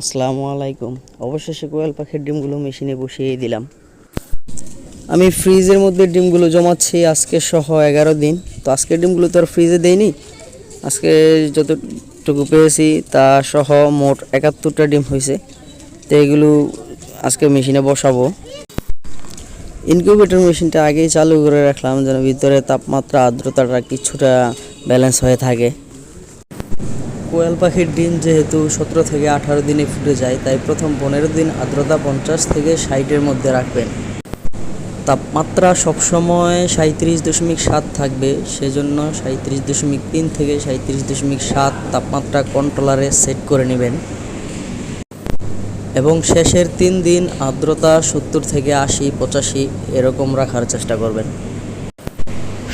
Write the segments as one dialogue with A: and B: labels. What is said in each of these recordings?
A: আসসালামু আলাইকুম। অবশেষে কোয়েল পাখির ডিমগুলো মেশিনে বসিয়ে দিলাম। আমি ফ্রিজের মধ্যে ডিমগুলো জমাচ্ছি, আজকে সহ এগারো দিন। তো আজকের ডিমগুলো তো আর ফ্রিজে দেয়নি আজকে যতটুকু পেয়েছি, তা সহ মোট একাত্তরটা ডিম হয়েছে তো এগুলো আজকে মেশিনে বসাবো। ইনকিউবেটর মেশিনটা আগেই চালু করে রাখলাম, যেন ভিতরে তাপমাত্রা, আর্দ্রতাটা কিছুটা ব্যালেন্স হয়ে থাকে। কোয়েল পাখির ডিম যেহেতু সতেরো থেকে আঠারো দিনে ফুটে যায়, তাই প্রথম পনেরো দিন আর্দ্রতা পঞ্চাশ থেকে ষাটের মধ্যে রাখবেন। তাপমাত্রা সবসময় সাঁত্রিশ দশমিক সাত থাকবে, সেজন্য সাঁত্রিশ দশমিক তিন থেকে সাঁত্রিশ দশমিক সাত তাপমাত্রা কন্ট্রোলারে সেট করে নেবেন। এবং শেষের তিন দিন আর্দ্রতা সত্তর থেকে আশি, পঁচাশি এরকম রাখার চেষ্টা করবেন।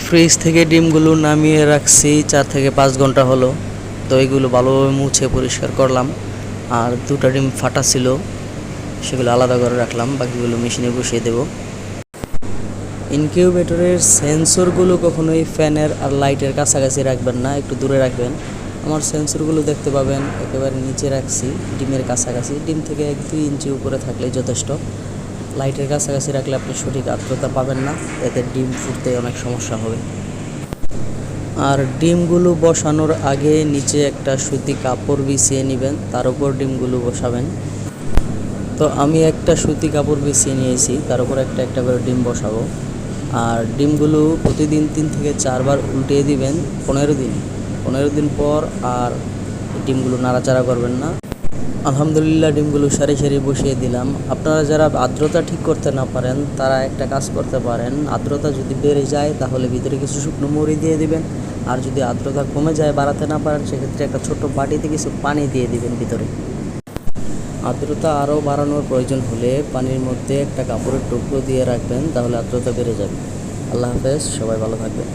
A: ফ্রিজ থেকে ডিমগুলো নামিয়ে রাখছি, চার থেকে পাঁচ ঘণ্টা হলো। তো এগুলো ভালোভাবে মুছে পরিষ্কার করলাম। আর দুটা ডিম ফাটা ছিল, সেগুলো আলাদা করে রাখলাম, বাকিগুলো মেশিনে বসিয়ে দেব। ইনকিউবেটরের সেন্সরগুলো কখনোই ফ্যানের আর লাইটের কাছাকাছি রাখবেন না, একটু দূরে রাখবেন। আমার সেন্সরগুলো দেখতে পাবেন, একেবারে নিচে রাখছি, ডিমের কাছাকাছি। ডিম থেকে এক দুই ইঞ্চি উপরে থাকলে যথেষ্ট। লাইটের কাছাকাছি রাখলে আপনি সঠিক আর্দ্রতা পাবেন না, এতে ডিম ফুটতে অনেক সমস্যা হবে। আর ডিমগুলো বসানোর আগে নিচে একটা সুতি কাপড় বিছিয়ে নেবেন, তার উপর ডিমগুলো বসাবেন। তো আমি একটা সুতি কাপড় বিছিয়ে নিয়েছি, তার উপর একটা একটা করে ডিম বসাবো। আর ডিমগুলো প্রতিদিন তিন থেকে চারবার উল্টিয়ে দিবেন পনেরো দিন। পনেরো দিন পর আর ডিমগুলো নাড়াচাড়া করবেন না। আলহামদুলিল্লাহ, ডিমগুলো সারি সারি বসিয়ে দিলাম। আপনারা যারা আর্দ্রতা ঠিক করতে না পারেন, তারা একটা কাজ করতে পারেন। আর্দ্রতা যদি বেড়ে যায়, তাহলে ভিতরে কিছু শুকনো মুড়ি দিয়ে দিবেন। আর যদি আর্দ্রতা কমে যায়, বাড়াতে না পারেন, সেক্ষেত্রে একটা ছোট বাটিতে কিছু পানি দিয়ে দিবেন ভিতরে। আর্দ্রতা আরও বাড়ানোর প্রয়োজন হলে পানির মধ্যে একটা কাপড়ের টুকরো দিয়ে রাখবেন, তাহলে আর্দ্রতা বেড়ে যাবে। আল্লাহ হাফেজ, সবাই ভালো থাকবেন।